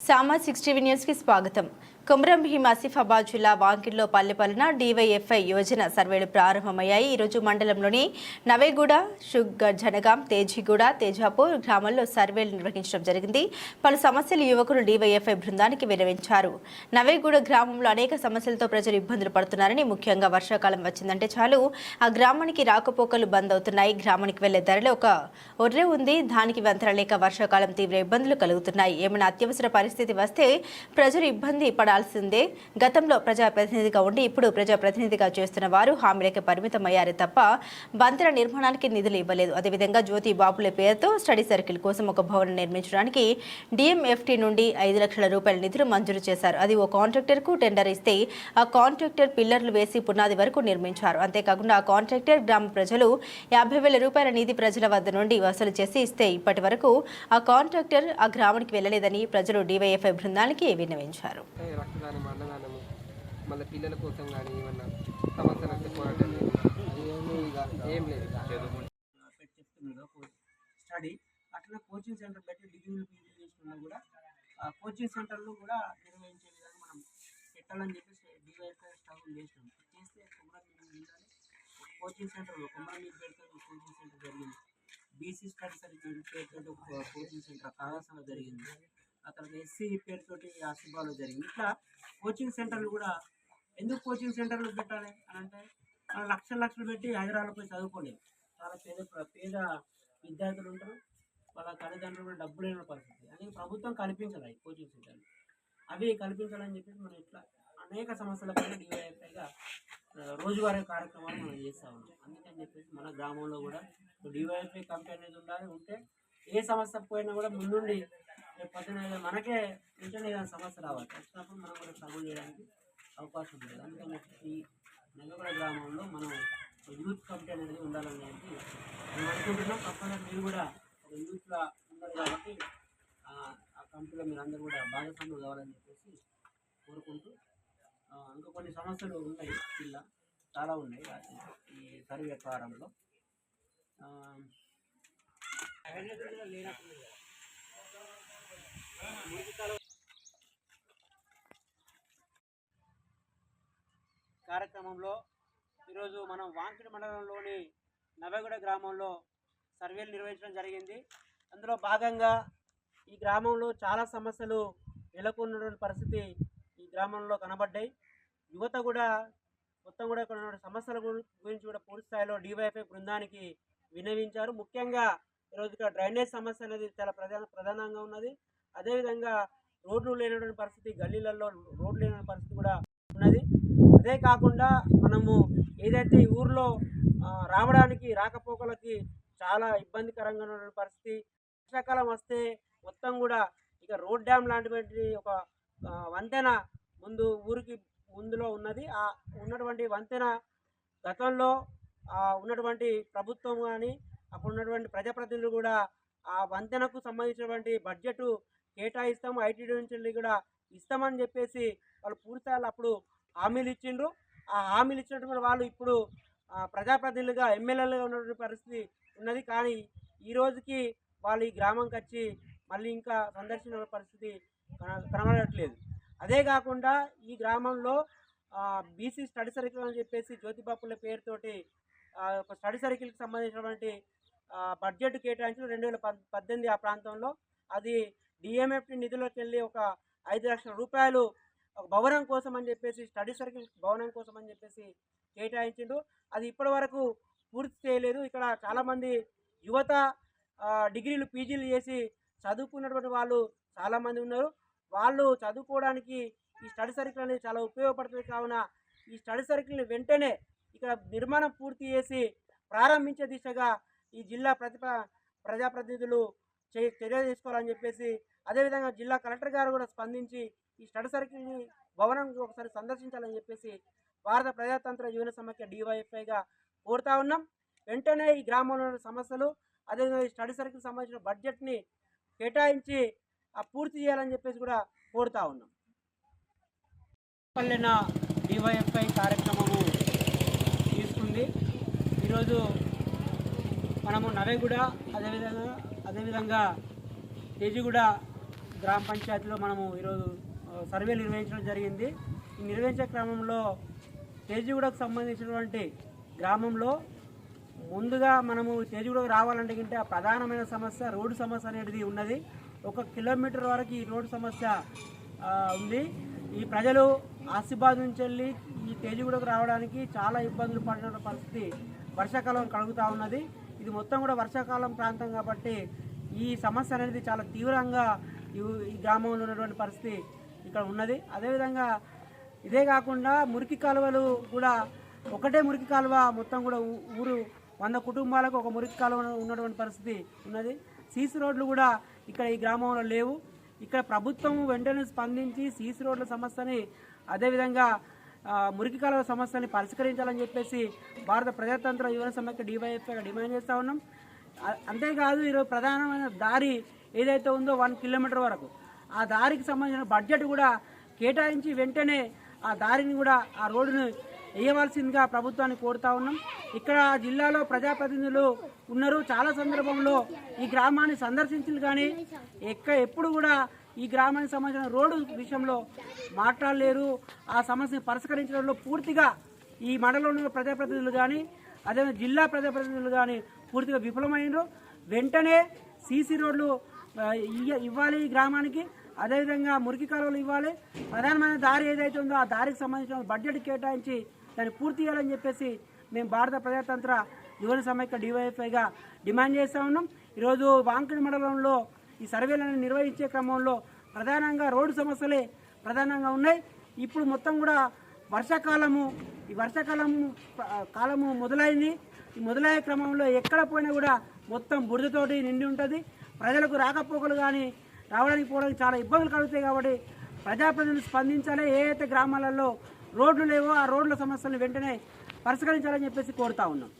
సామా six TV న్యూస్కి స్వాగతం. కొమరం భీం ఆసిఫాబాద్ జిల్లా వాంకిడ్లో పల్లెపాలన డివైఎఫ్ఐ యోజన సర్వేలు ప్రారంభమయ్యాయి. ఈరోజు మండలంలోని నవేగూడ షుగ్ జనగాం తేజీగూడ తేజాపూర్ గ్రామాల్లో సర్వేలు నిర్వహించడం జరిగింది. పలు సమస్యలు యువకులు డివైఎఫ్ఐ బృందానికి వినవించారు నవేగూడ గ్రామంలో అనేక సమస్యలతో ప్రజలు ఇబ్బందులు పడుతున్నారని ముఖ్యంగా వర్షాకాలం వచ్చిందంటే చాలు ఆ గ్రామానికి రాకపోకలు బంద్ అవుతున్నాయి. గ్రామానికి వెళ్ళే ధరలో ఒక ఒర్రె ఉంది. దానికి వెంతరలేక వర్షాకాలం తీవ్ర ఇబ్బందులు కలుగుతున్నాయి. ఏమైనా అత్యవసర పరిస్థితి వస్తే ప్రజలు ఇబ్బంది చేయాల్సిందే. గతంలో ప్రజాప్రతినిధిగా ఉండి ఇప్పుడు ప్రజాప్రతినిధిగా చేస్తున్న వారు హామీలకి పరిమితమయ్యారే తప్ప బంతుల నిర్మాణానికి నిధులు ఇవ్వలేదు. అదేవిధంగా జ్యోతి బాబుల పేరుతో స్టడీ సర్కిల్ కోసం ఒక భవనం నిర్మించడానికి డిఎంఎఫ్టీ నుండి ఐదు లక్షల రూపాయల నిధులు మంజూరు చేశారు. అది ఓ కాంట్రాక్టర్కు టెండర్ ఇస్తే ఆ కాంట్రాక్టర్ పిల్లర్లు వేసి పునాది వరకు నిర్మించారు. అంతేకాకుండా ఆ కాంట్రాక్టర్ గ్రామ ప్రజలు యాభై వేల రూపాయల నిధి ప్రజల వద్ద నుండి వసూలు చేసి ఇస్తే ఇప్పటి వరకు ఆ కాంట్రాక్టర్ ఆ గ్రామానికి వెళ్ళలేదని ప్రజలు డివైఎఫ్ఐ బృందానికి విన్నవించారు. కానీ రక్తదానం మళ్ళీ పిల్లల కోసం కానీ ఏమన్నా సమస్యలు అంటే పోరాటం లేదు. ఏం లేదు పెట్టి స్టడీ అట్లా కోచింగ్ సెంటర్ పెట్టి డిగ్రీలు పీజీ చేసుకున్నా కూడా ఆ కోచింగ్ సెంటర్లు కూడా నిర్వహించే విధంగా మనం పెట్టాలని చెప్పేసి డివైఎఫ్ఐ స్టాఫ్ చేసినాం. చేస్తే కుమరం జిల్లాలో కోచింగ్ సెంటర్ కుమరం మీద కోచింగ్ సెంటర్ జరిగింది. బీసీ స్టడీ సర్కిల్ పేరుతో కోచింగ్ సెంటర్ కాళాసన జరిగింది. అక్కడ ఎస్సీ పేరుతోటి ఆసిఫాలో జరిగింది ఇట్లా కోచింగ్ సెంటర్లు కూడా ఎందుకు కోచింగ్ సెంటర్లు పెట్టాలి అని అంటే మనం లక్షలు లక్షలు పెట్టి హైదరాబాద్ పోయి చదువుకోలేము చాలా పేద పేద విద్యార్థులు ఉంటారు. వాళ్ళ తల్లిదండ్రులు కూడా డబ్బు లేని పరిస్థితి. అని ప్రభుత్వం కల్పించాలి కోచింగ్ సెంటర్లు అవి కల్పించాలని చెప్పేసి మనం ఇట్లా అనేక సమస్యలపైన డివైఎఫ్ఐగా రోజువారీ కార్యక్రమాలు మనం చేస్తూ ఉన్నాం. అందుకని చెప్పేసి మన గ్రామంలో కూడా డివైఎఫ్ఐ కంపెనీ అనేది ఉండాలి ఉంటే ఏ సమస్య పోయినా కూడా ముందుండి రేపు పొద్దున మనకే వెంటనే కానీ సమస్య రావాలి. వచ్చినప్పుడు మనం కూడా ట్రబుల్ చేయడానికి అవకాశం ఉంటుంది అందుకని ఈ నెల్లగొండ గ్రామంలో మనం యూత్ కమిటీ అనేది ఉండాలని చెప్పి మేము అనుకుంటున్నాం. తప్పకుండా మీరు కూడా ఒక యూత్లో ఉన్నారు కాబట్టి ఆ కమిటీలో మీరు అందరూ కూడా భాగస్వాములు కావాలని చెప్పేసి కోరుకుంటూ ఇంకా కొన్ని సమస్యలు ఉన్నాయి జిల్లా. చాలా ఉన్నాయి. ఈ సర్వే ప్రారంభంలో. కార్యక్రమంలో ఈరోజు మనం వాంకిడి మండలంలోని నవగూడ గ్రామంలో సర్వేలు నిర్వహించడం జరిగింది. అందులో భాగంగా ఈ గ్రామంలో చాలా సమస్యలు నెలకొన్నటువంటి పరిస్థితి ఈ గ్రామంలో కనబడ్డాయి. యువత కూడా మొత్తం కూడా ఇక్కడ సమస్యల గురించి కూడా పూర్తి స్థాయిలో డివైఎఫ్ఐ బృందానికి వినియోగించారు ముఖ్యంగా ఈరోజు ఇక్కడ డ్రైనేజ్ సమస్య అనేది చాలా ప్రధాన ప్రధానంగా ఉన్నది. అదేవిధంగా రోడ్లు లేనటువంటి పరిస్థితి గల్లీలలో రోడ్లు లేని పరిస్థితి కూడా ఉన్నది. అదే కాకుండా మనము ఏదైతే ఈ ఊర్లో రావడానికి రాకపోకలకి చాలా ఇబ్బందికరంగా ఉన్న పరిస్థితి. వర్షాకాలం వస్తే మొత్తం కూడా ఇక రోడ్ డ్యామ్ లాంటివంటి ఒక వంతెన ముందు ఊరికి ముందులో ఉన్నది. ఆ ఉన్నటువంటి వంతెన గతంలో ఉన్నటువంటి ప్రభుత్వం కానీ అప్పుడు ఉన్నటువంటి ప్రజాప్రతినిధులు కూడా ఆ వంతెనకు సంబంధించినటువంటి బడ్జెట్ కేటాయిస్తాము ఐటీ నుంచి కూడా ఇస్తామని చెప్పేసి వాళ్ళు పూర్తిస్థాయిలో అప్పుడు హామీలు ఇచ్చిండ్రు. ఆ హామీలు ఇచ్చినటువంటి వాళ్ళు ఇప్పుడు ప్రజాప్రతినిధులుగా ఎమ్మెల్యేలుగా ఉన్నటువంటి పరిస్థితి ఉన్నది. కానీ ఈ రోజుకి వాళ్ళు ఈ గ్రామంకి వచ్చి మళ్ళీ ఇంకా సందర్శన పరిస్థితి కనబడట్లేదు. అదే కాకుండా ఈ గ్రామంలో బీసీ స్టడీ సర్కిల్ అని చెప్పేసి జ్యోతిబాపుల పేరుతోటి స్టడీ సర్కిల్కి సంబంధించినటువంటి బడ్జెట్ కేటాయించిన రెండు వేల పద్ పద్దెనిమిది ఆ ప్రాంతంలో అది డిఎంఎఫ్టి నిధులకు వెళ్ళి ఒక ఐదు లక్షల రూపాయలు ఒక భవనం కోసం అని చెప్పేసి స్టడీ సర్కిల్ భవనం కోసం అని చెప్పేసి కేటాయించిండు. అది ఇప్పటి వరకు పూర్తి చేయలేదు. ఇక్కడ చాలామంది యువత డిగ్రీలు పీజీలు చేసి చదువుకున్నటువంటి వాళ్ళు చాలామంది ఉన్నారు. వాళ్ళు చదువుకోవడానికి ఈ స్టడీ సర్కిల్ అనేది చాలా ఉపయోగపడుతుంది. కావున ఈ స్టడీ సర్కిల్ని వెంటనే ఇక్కడ నిర్మాణం పూర్తి చేసి ప్రారంభించే దిశగా ఈ జిల్లా ప్రతిప ప్రజాప్రతినిధులు చర్య తీసుకోవాలని చెప్పేసి అదేవిధంగా జిల్లా కలెక్టర్ గారు కూడా స్పందించి ఈ స్టడీ సర్కిల్ని భవనం ఒకసారి సందర్శించాలని చెప్పేసి భారత ప్రజాతంత్ర యువన సమాఖ్య డివైఎఫ్ఐగా కోరుతా ఉన్నాం. వెంటనే ఈ గ్రామంలో ఉన్న సమస్యలు అదేవిధంగా ఈ స్టడీ సర్కిల్ సంబంధించిన బడ్జెట్ని కేటాయించి ఆ పూర్తి చేయాలని చెప్పేసి కూడా కోరుతా ఉన్నాం. పల్లెన డివైఎఫ్ఐ కార్యక్రమము తీసుకుంది. ఈరోజు మనము నవేగూడ అదేవిధంగా అదేవిధంగా తేజిగూడ గ్రామ పంచాయతీలో మనము ఈరోజు సర్వే నిర్వహించడం జరిగింది. ఈ నిర్వహించే క్రమంలో తేజిగూడకు సంబంధించినటువంటి గ్రామంలో ముందుగా మనము తేజిగూడకు రావాలంటే గింటే ప్రధానమైన సమస్య రోడ్డు సమస్య అనేది ఉన్నది. ఒక కిలోమీటర్ వరకు ఈ రోడ్డు సమస్య ఉంది. ఈ ప్రజలు ఆసిబాద్ నుంచి వెళ్ళి ఈ తేజిగూడకు రావడానికి చాలా ఇబ్బందులు పడిన పరిస్థితి వర్షాకాలం కలుగుతూ ఉన్నది. ఇది మొత్తం కూడా వర్షాకాలం ప్రాంతం కాబట్టి ఈ సమస్య అనేది చాలా తీవ్రంగా ఈ గ్రామంలో ఉన్నటువంటి పరిస్థితి ఇక్కడ ఉన్నది. అదేవిధంగా ఇదే కాకుండా మురికి కాలువలు కూడా ఒకటే మురికి కాలువ మొత్తం కూడా ఊరు వంద కుటుంబాలకు ఒక మురికి కాలువ ఉన్నటువంటి పరిస్థితి ఉన్నది. సీసీ రోడ్లు కూడా ఇక్కడ ఈ గ్రామంలో లేవు. ఇక్కడ ప్రభుత్వం వెంటనే స్పందించి సీసీ రోడ్ల సమస్యని అదేవిధంగా మురికి కాలువ సమస్యని పరిష్కరించాలని చెప్పేసి భారత ప్రజాతంత్ర యువన సమైక్య డివైఎఫ్ఐగా డిమాండ్ చేస్తూ ఉన్నాం. అంతేకాదు ఈరోజు ప్రధానమైన దారి ఏదైతే ఉందో వన్ కిలోమీటర్ వరకు. ఆ దారికి సంబంధించిన బడ్జెట్ కూడా కేటాయించి వెంటనే ఆ దారిని కూడా ఆ రోడ్డును వేయవలసిందిగా ప్రభుత్వాన్ని కోరుతా ఉన్నాం. ఇక్కడ జిల్లాలో ప్రజాప్రతినిధులు ఉన్నారు. చాలా సందర్భంలో ఈ గ్రామాన్ని సందర్శించారు కానీ ఎక్క ఎప్పుడు కూడా ఈ గ్రామానికి సంబంధించిన రోడ్డు విషయంలో మాట్లాడలేరు. ఆ సమస్యను పరిష్కరించడంలో పూర్తిగా ఈ మండలంలో ప్రజాప్రతినిధులు కానీ అదే జిల్లా ప్రజాప్రతినిధులు కానీ పూర్తిగా విఫలమైనరు వెంటనే సీసీ రోడ్లు ఇవ్వాలి ఈ గ్రామానికి. అదేవిధంగా మురికి కాలువలు ఇవ్వాలి. ప్రధానమైన దారి ఏదైతే ఉందో ఆ దారికి సంబంధించిన బడ్జెట్ కేటాయించి దాన్ని పూర్తి చేయాలని చెప్పేసి మేము భారత ప్రజాతంత్ర యువన సమైక్య డివైఎఫ్ఐగా డిమాండ్ చేస్తూ ఉన్నాం. ఈరోజు వాంకిడి మండలంలో ఈ సర్వేలను నిర్వహించే క్రమంలో ప్రధానంగా రోడ్డు సమస్యలే ప్రధానంగా ఉన్నాయి. ఇప్పుడు మొత్తం కూడా వర్షాకాలము ఈ వర్షాకాలము కాలము మొదలైంది. ఈ మొదలయ్యే క్రమంలో ఎక్కడ పోయినా కూడా మొత్తం బురదతోటి నిండి ఉంటుంది. ప్రజలకు రాకపోకలు కానీ రావడానికి పోవడానికి చాలా ఇబ్బందులు కలుగుతాయి కాబట్టి ప్రజాప్రతినిధులు స్పందించాలి. ఏ అయితే గ్రామాలలో రోడ్లు లేవో ఆ రోడ్ల సమస్యలను వెంటనే పరిష్కరించాలని చెప్పేసి కోరుతా ఉన్నాం.